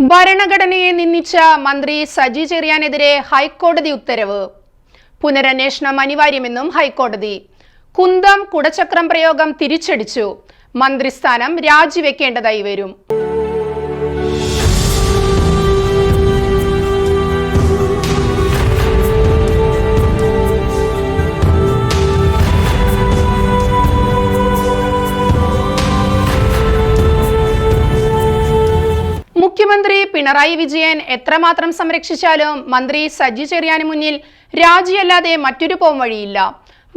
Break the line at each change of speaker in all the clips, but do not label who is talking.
ഭരണഘടനയെ നിന്ദിച്ച മന്ത്രി സജി ചെറിയാനെതിരെ ഹൈക്കോടതി ഉത്തരവ്. പുനരന്വേഷണം അനിവാര്യമെന്നും ഹൈക്കോടതി. കുന്തം കുടചക്രം പ്രയോഗം തിരിച്ചടിച്ചു. മന്ത്രിസ്ഥാനം രാജിവെക്കേണ്ടതായി വരും. പിണറായി വിജയൻ എത്രമാത്രം സംരക്ഷിച്ചാലും മന്ത്രി സജി ചെറിയാന് മുന്നിൽ രാജിയല്ലാതെ മറ്റൊരു പോം വഴിയില്ല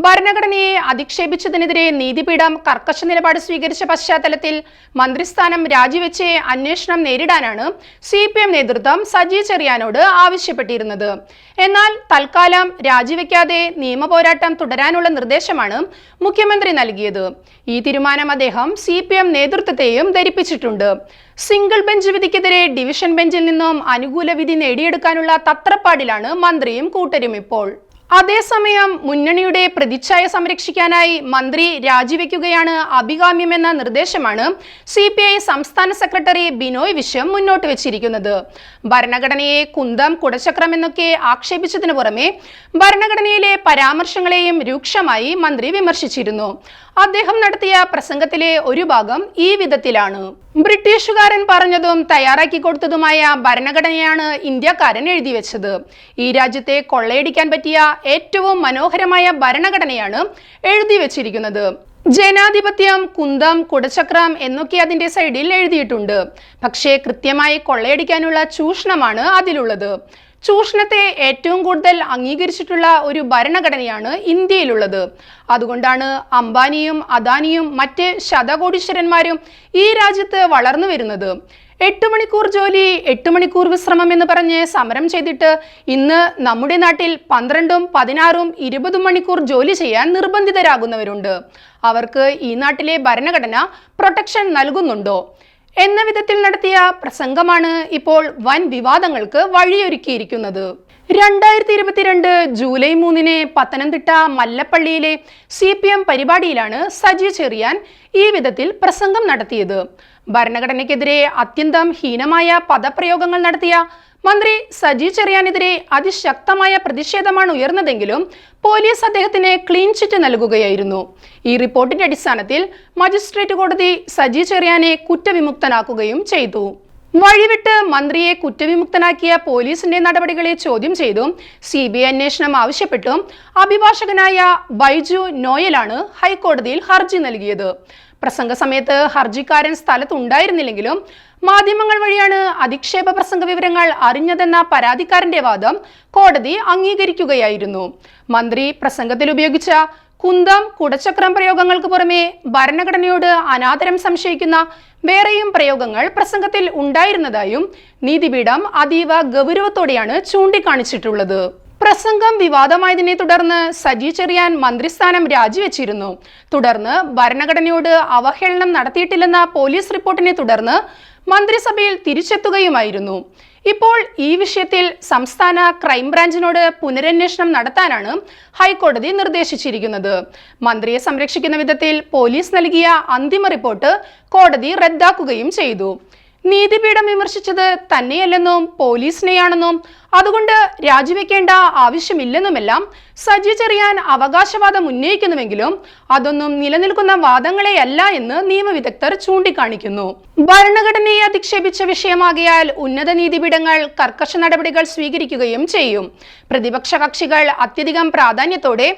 ഭരണഘടനയെ അധിക്ഷേപിച്ചതിനെതിരെ നീതിപീഠം കർക്കശ നിലപാട് സ്വീകരിച്ച പശ്ചാത്തലത്തിൽ മന്ത്രിസ്ഥാനം രാജിവെച്ച് അന്വേഷണം നേരിടാനാണ് സി പി എം നേതൃത്വം സജി ചെറിയാനോട് ആവശ്യപ്പെട്ടിരുന്നത്. എന്നാൽ തൽക്കാലം രാജിവെക്കാതെ നിയമപോരാട്ടം തുടരാനുള്ള നിർദ്ദേശമാണ് മുഖ്യമന്ത്രി നൽകിയത്. ഈ തീരുമാനം അദ്ദേഹം സി പി എം നേതൃത്വത്തെയും ധരിപ്പിച്ചിട്ടുണ്ട്. സിംഗിൾ ബെഞ്ച് വിധിക്കെതിരെ ഡിവിഷൻ ബെഞ്ചിൽ നിന്നും അനുകൂല വിധി നേടിയെടുക്കാനുള്ള തത്രപ്പാടിലാണ് മന്ത്രിയും കൂട്ടരും ഇപ്പോൾ. അതേസമയം മുന്നണിയുടെ പ്രതിച്ഛായ സംരക്ഷിക്കാനായി മന്ത്രി രാജിവെക്കുകയാണ് അഭികാമ്യമെന്ന നിർദ്ദേശമാണ് സി പി ഐ സംസ്ഥാന സെക്രട്ടറി ബിനോയ് വിശ്വം മുന്നോട്ട് വെച്ചിരിക്കുന്നത്. ഭരണഘടനയെ കുന്തം കുടചക്രം എന്നൊക്കെ ആക്ഷേപിച്ചതിനു പുറമെ ഭരണഘടനയിലെ പരാമർശങ്ങളെയും രൂക്ഷമായി മന്ത്രി വിമർശിച്ചിരുന്നു. അദ്ദേഹം നടത്തിയ പ്രസംഗത്തിലെ ഒരു ഭാഗം ഈ വിധത്തിലാണ്. ബ്രിട്ടീഷുകാരൻ പറഞ്ഞതും തയ്യാറാക്കി കൊടുത്തതുമായ ഭരണഘടനയാണ് ഇന്ത്യക്കാരൻ എഴുതി വെച്ചത്. ഈ രാജ്യത്തെ കൊള്ളയടിക്കാൻ പറ്റിയ ഏറ്റവും മനോഹരമായ ഭരണഘടനയാണ് എഴുതി വെച്ചിരിക്കുന്നത്. ജനാധിപത്യം കുന്തം കുടചക്രം എന്നൊക്കെ അതിന്റെ സൈഡിൽ എഴുതിയിട്ടുണ്ട്. പക്ഷേ കൃത്യമായി കൊള്ളയടിക്കാനുള്ള ചൂഷണമാണ് അതിലുള്ളത്. ചൂഷണത്തെ ഏറ്റവും കൂടുതൽ അംഗീകരിച്ചിട്ടുള്ള ഒരു ഭരണഘടനയാണ് ഇന്ത്യയിലുള്ളത്. അതുകൊണ്ടാണ് അംബാനിയും അദാനിയും മറ്റ് ശതകോടീശ്വരന്മാരും ഈ രാജ്യത്ത് വളർന്നു വരുന്നത്. എട്ട് മണിക്കൂർ ജോലി എട്ട് മണിക്കൂർ വിശ്രമം എന്ന് പറഞ്ഞ് സമരം ചെയ്തിട്ട് ഇന്ന് നമ്മുടെ നാട്ടിൽ പന്ത്രണ്ടും പതിനാറും ഇരുപതും മണിക്കൂർ ജോലി ചെയ്യാൻ നിർബന്ധിതരാകുന്നവരുണ്ട്. അവർക്ക് ഈ നാട്ടിലെ ഭരണഘടന പ്രൊട്ടക്ഷൻ നൽകുന്നുണ്ടോ? എന്ന വിധത്തിൽ നടത്തിയ പ്രസംഗമാണ് ഇപ്പോൾ വൻ വിവാദങ്ങൾക്ക് വഴിയൊരുക്കിയിരിക്കുന്നത്. രണ്ടായിരത്തി ഇരുപത്തിരണ്ട് ജൂലൈ മൂന്നിന് പത്തനംതിട്ട മല്ലപ്പള്ളിയിലെ സി പി എം പരിപാടിയിലാണ് സജി ചെറിയാൻ ഈ വിധത്തിൽ പ്രസംഗം നടത്തിയത്. ഭരണഘടനയ്ക്കെതിരെ അത്യന്തം ഹീനമായ പദപ്രയോഗങ്ങൾ നടത്തിയ മന്ത്രി സജി ചെറിയാനെതിരെ അതിശക്തമായ പ്രതിഷേധമാണ് ഉയർന്നതെങ്കിലും പോലീസ് അദ്ദേഹത്തിന് ക്ലീൻ ചിറ്റ് നൽകുകയായിരുന്നു. ഈ റിപ്പോർട്ടിന്റെ അടിസ്ഥാനത്തിൽ മജിസ്ട്രേറ്റ് കോടതി സജി ചെറിയാനെ കുറ്റവിമുക്തനാക്കുകയും ചെയ്തു. വഴിവിട്ട് മന്ത്രിയെ കുറ്റവിമുക്തനാക്കിയ പോലീസിന്റെ നടപടികളെ ചോദ്യം ചെയ്തും സി ബി ഐ അന്വേഷണം ആവശ്യപ്പെട്ടും അഭിഭാഷകനായ ബൈജു നോയലാണ് ഹൈക്കോടതിയിൽ ഹർജി നൽകിയത്. പ്രസംഗ സമയത്ത് ഹർജിക്കാരൻ സ്ഥലത്തുണ്ടായിരുന്നില്ലെങ്കിലും മാധ്യമങ്ങൾ വഴിയാണ് അധിക്ഷേപ പ്രസംഗ വിവരങ്ങൾ അറിഞ്ഞതെന്ന പരാതിക്കാരന്റെ വാദം കോടതി അംഗീകരിക്കുകയായിരുന്നു. മന്ത്രി പ്രസംഗത്തിൽ ഉപയോഗിച്ച കുന്തം കുടചക്രം പ്രയോഗങ്ങൾക്ക് പുറമേ ഭരണഘടനയോട് അനാദരം സംശയിക്കുന്ന വേറെയും പ്രയോഗങ്ങൾ പ്രസംഗത്തിൽ ഉണ്ടായിരുന്നതായും നീതിപീഠം അതീവ ഗൗരവത്തോടെയാണ് ചൂണ്ടിക്കാണിച്ചിട്ടുള്ളത്. പ്രസംഗം വിവാദമായതിനെ തുടർന്ന് സജി ചെറിയാൻ മന്ത്രിസ്ഥാനം രാജിവെച്ചിരുന്നു. തുടർന്ന് ഭരണഘടനയോട് അവഹേളനം നടത്തിയിട്ടില്ലെന്ന പോലീസ് റിപ്പോർട്ടിനെ തുടർന്ന് മന്ത്രിസഭയിൽ തിരിച്ചെത്തുകയുമായിരുന്നു. ഇപ്പോൾ ഈ വിഷയത്തിൽ സംസ്ഥാന ക്രൈംബ്രാഞ്ചിനോട് പുനരന്വേഷണം നടത്താനാണ് ഹൈക്കോടതി നിർദ്ദേശിച്ചിരിക്കുന്നത്. മന്ത്രിയെ സംരക്ഷിക്കുന്ന വിധത്തിൽ പോലീസ് നൽകിയ അന്തിമ റിപ്പോർട്ട് കോടതി റദ്ദാക്കുകയും ചെയ്തു. നീതിപീഠം വിമർശിച്ചത് തന്നെയല്ലെന്നും പോലീസിനെയാണെന്നും അതുകൊണ്ട് രാജിവെക്കേണ്ട ആവശ്യമില്ലെന്നുമെല്ലാം സജി ചെറിയാൻ അവകാശവാദം ഉന്നയിക്കുന്നുവെങ്കിലും അതൊന്നും നിലനിൽക്കുന്ന വാദങ്ങളെയല്ല എന്ന് നിയമവിദഗ്ധർ ചൂണ്ടിക്കാണിക്കുന്നു. ഭരണഘടനയെ അധിക്ഷേപിച്ച വിഷയമാകിയാൽ ഉന്നത നീതിപീഠങ്ങൾ കർക്കശ നടപടികൾ സ്വീകരിക്കുകയും ചെയ്യും. പ്രതിപക്ഷ കക്ഷികൾ അത്യധികം പ്രാധാന്യത്തോടെ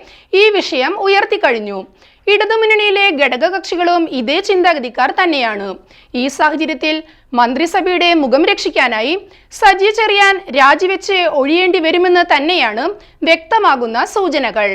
ഈ വിഷയം ഉയർത്തിക്കഴിഞ്ഞു. ഇടതുമുന്നണിയിലെ ഘടകകക്ഷികളും ഇതേ ചിന്താഗതിക്കാർ തന്നെയാണ്. ഈ സാഹചര്യത്തിൽ മന്ത്രിസഭയുടെ മുഖം രക്ഷിക്കാനായി സജി ചെറിയാൻ രാജിവെച്ച് ഒഴിയേണ്ടി വരുമെന്ന് തന്നെയാണ് വ്യക്തമാകുന്ന സൂചനകൾ.